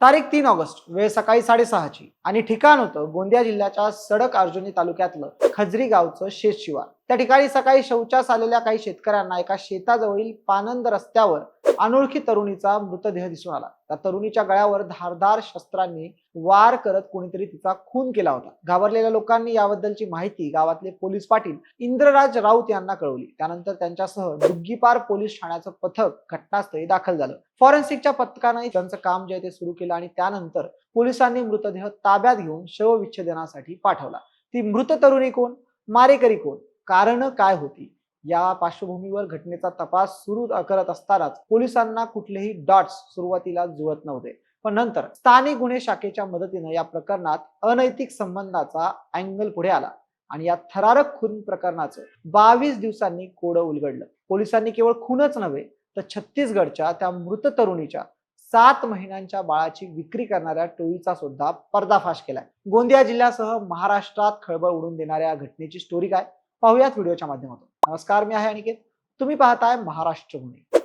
तारीख तीन ऑगस्ट वेळ सकाळी साडेसहाची. आणि ठिकाण होतं गोंदिया जिल्ह्याच्या सडक अर्जुनी तालुक्यातलं खजरी गावचं शेतशिवार. त्या ठिकाणी सकाळी शौचास आलेल्या काही शेतकऱ्यांना एका शेताजवळील पानंद रस्त्यावर अनोळखी तरुणीचा मृतदेह दिसून आला. त्या तरुणीच्या गळ्यावर धारदार शस्त्रांनी वार करत कोणीतरी तिचा खून केला होता. घाबरलेल्या लोकांनी याबद्दलची माहिती गावातले पोलीस पाटील इंद्रराज राऊत यांना कळवली. त्यानंतर त्यांच्यासह डुग्गीपार पोलीस ठाण्याचं पथक घटनास्थळी दाखल झालं. फॉरेन्सिकच्या पथकाने त्यांचं काम जे आहे ते सुरू केलं आणि त्यानंतर पोलिसांनी मृतदेह ताब्यात घेऊन शवविच्छेदनासाठी पाठवला. ती मृत तरुणी कोण? मारेकरी कोण? कारण काय होती? या पार्श्वभूमीवर घटनेचा तपास सुरू करत असतानाच पोलिसांना कुठलेही डॉट्स सुरुवातीला जुळत नव्हते. पण नंतर स्थानिक गुन्हे शाखेच्या मदतीनं या प्रकरणात अनैतिक संबंधाचा अँगल पुढे आला आणि या थरारक खून प्रकरणाचं बावीस दिवसांनी कोडं उलगडलं. पोलिसांनी केवळ खूनच नव्हे तर छत्तीसगडच्या त्या मृत तरुणीच्या सात महिन्यांच्या बाळाची विक्री करणाऱ्या टोळीचा सुद्धा पर्दाफाश केलाय. गोंदिया जिल्ह्यासह महाराष्ट्रात खळबळ उडून देणाऱ्या घटनेची स्टोरी काय? पाहूयात व्हिडिओच्या माध्यमातून. नमस्कार मी आहे अनिकेत. तुम्ही पाहताय महाराष्ट्र गुन्हे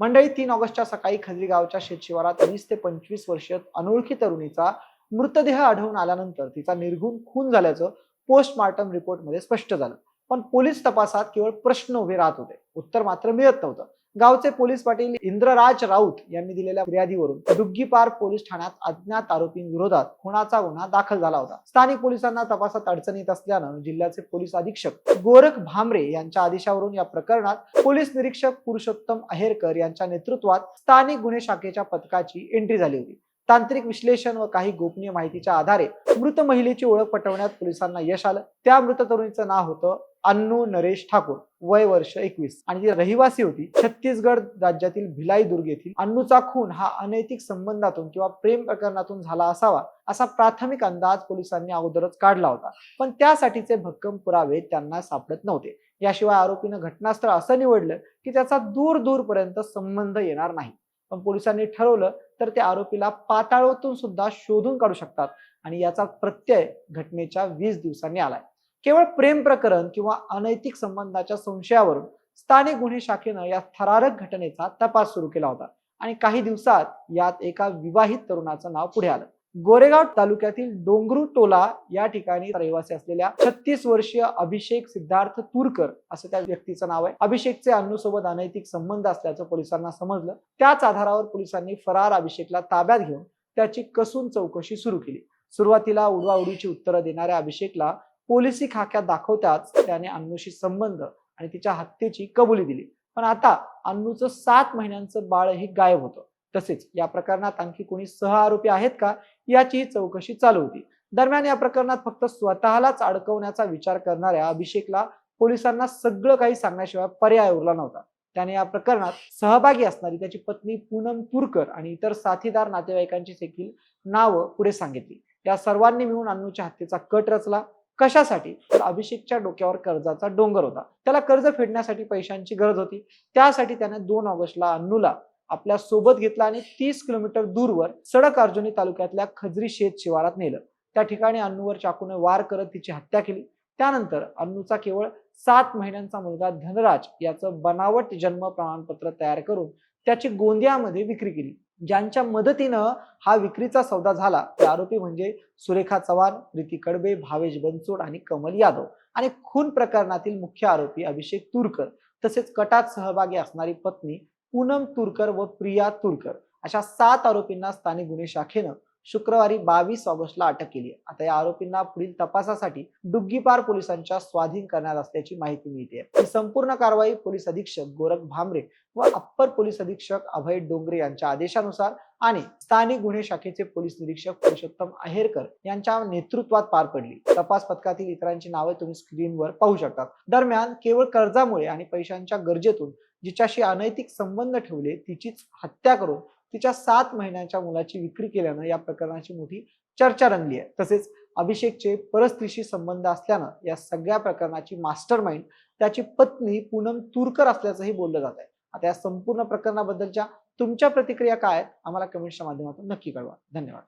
मंडळी तीन ऑगस्टच्या सकाळी खजरीगावच्या शेतशिवारात वीस ते पंचवीस वर्षीय अनोळखी तरुणीचा मृतदेह आढळून आल्यानंतर तिचा निर्घुण खून झाल्याचं पोस्टमार्टम रिपोर्टमध्ये स्पष्ट झालं. पण पोलीस तपासात केवळ प्रश्न उभे राहत होते. उत्तर मात्र मिळत नव्हतं. गावचे पोलीस पाटील इंद्रराज राऊत यांनी दिलेल्या फिर्यादीवरून दुग्गीपार पोलीस ठाण्यात अज्ञात आरोपींविरोधात खुनाचा गुन्हा दाखल झाला होता. स्थानिक पोलिसांना तपासात अडचण येत असल्यानं जिल्ह्याचे पोलीस अधीक्षक गोरख भामरे यांच्या आदेशावरून या प्रकरणात पोलीस निरीक्षक पुरुषोत्तम अहेरकर यांच्या नेतृत्वात स्थानिक गुन्हे शाखेच्या पथकाची एंट्री झाली होती. तांत्रिक विश्लेषण व काही गोपनीय माहितीच्या आधारे मृत महिलेची ओळख पटवण्यात पोलिसांना यश आलं. त्या मृत तरुणीचं नाव होतं अन्नू नरेश ठाकूर. वय वर्ष एकवीस. आणि ती रहिवासी होती छत्तीसगड राज्यातील भिलाई दुर्ग येथील. अन्नूचा खून हा अनैतिक संबंधातून किंवा प्रेम प्रकरणातून झाला असावा असा प्राथमिक अंदाज पोलिसांनी अगोदरच काढला होता. पण त्यासाठीचे भक्कम पुरावे त्यांना सापडत नव्हते. याशिवाय आरोपीनं घटनास्थळ असं निवडलं की त्याचा दूर दूरपर्यंत संबंध येणार नाही. पण पोलिसांनी ठरवलं तर त्या आरोपीला पाताळातून सुद्धा शोधून काढू शकतात. आणि याचा प्रत्यय घटनेच्या वीस दिवसांनी आलाय. केवळ प्रेम प्रकरण किंवा अनैतिक संबंधाच्या संशयावरून स्थानिक गुन्हे शाखेनं या थरारक घटनेचा तपास सुरू केला होता. आणि काही दिवसात यात एका विवाहित तरुणाचं नाव पुढे आलं. गोरेगाव तालुक्यातील डोंगरू टोला या ठिकाणी रहिवासी असलेल्या छत्तीस वर्षीय अभिषेक सिद्धार्थ तुरकर असं त्या व्यक्तीचं नाव आहे. अभिषेकचे अन्नूसोबत अनैतिक संबंध असल्याचं पोलिसांना समजलं. त्याच आधारावर पोलिसांनी फरार अभिषेकला ताब्यात घेऊन त्याची कसून चौकशी सुरू केली. सुरुवातीला उडवाउडीची उत्तरं देणाऱ्या अभिषेकला पोलिसी खाक्यात दाखवताच त्याने अन्नूशी संबंध आणि तिच्या हत्येची कबुली दिली. पण आता अन्नूचं सात महिन्यांचं बाळही गायब होतं. तसेच या प्रकरणात आणखी कोणी सह आरोपी आहेत का याचीही चौकशी चालू होती. दरम्यान या प्रकरणात फक्त स्वतःलाच अडकवण्याचा विचार करणाऱ्या अभिषेकला पोलिसांना सगळं काही सांगण्याशिवाय पर्याय उरला नव्हता. त्याने या प्रकरणात सहभागी असणारी त्याची पत्नी पूनम तुरकर आणि इतर साथीदार नातेवाईकांची देखील नावं पुढे सांगितली. या सर्वांनी मिळून अन्नूच्या हत्येचा कट रचला. कशासाठी? तर अभिषेकच्या डोक्यावर कर्जाचा डोंगर होता. त्याला कर्ज फेडण्यासाठी पैशांची गरज होती. त्यासाठी त्याने दोन ऑगस्टला अन्नूला आपल्यासोबत घेतला आणि तीस किलोमीटर दूरवर सडक अर्जुनी तालुक्यातल्या खजरी शेत शिवारात नेलं. त्या ठिकाणी अन्नूवर चाकूने वार करत तिची हत्या केली. त्यानंतर अन्नूचा केवळ सात महिन्यांचा मुलगा धनराज याचं बनावट जन्म प्रमाणपत्र तयार करून त्याची गोंदियामध्ये विक्री केली. ज्यांच्या मदतीनं हा विक्रीचा सौदा झाला ते आरोपी म्हणजे सुरेखा चव्हाण प्रीती कडबे भावेश बनसोड आणि कमल यादव आणि खून प्रकरणातील मुख्य आरोपी अभिषेक तुरकर. तसेच कटात सहभागी असणारी पत्नी पूनम तुरकर व प्रिया तुरकर अशा सात आरोपींना स्थानिक गुन्हे शाखेनं शुक्रवारी बावीस ऑगस्टला अटक केली आता या आरोपींना पुढील तपासासाठी डुग्गीपार पोलिसांच्या स्वाधीन करण्यात असल्याची माहिती मिळते ही संपूर्ण कारवाई पोलीस अधीक्षक गोरख भामरे व अप्पर पोलीस अधीक्षक अभय डोंगरे यांच्या आदेशानुसार आणि स्थानिक गुन्हे शाखेचे पोलीस निरीक्षक पुरुषोत्तम अहेरकर यांच्या नेतृत्वात पार पडली. तपास पथकातील इतरांची नावे तुम्ही स्क्रीनवर पाहू शकता दरम्यान केवळ कर्जामुळे आणि पैशांच्या गरजेतून जिच्याशी अनैतिक संबंध ठेवले तिचीच हत्या करून तिच्या सात महिन्यांच्या मुलाची विक्री केल्यानं या प्रकरणाची मोठी चर्चा रंगली आहे. तसेच अभिषेकचे परस्त्रीशी संबंध असल्यानं या सगळ्या प्रकरणाची मास्टर माइंड त्याची पत्नी पूनम तुरकर असल्याचंही बोललं जात आहे. आता या संपूर्ण प्रकरणाबद्दलच्या तुमच्या प्रतिक्रिया काय आहेत आम्हाला कमेंट्सच्या माध्यमातून नक्की कळवा. धन्यवाद.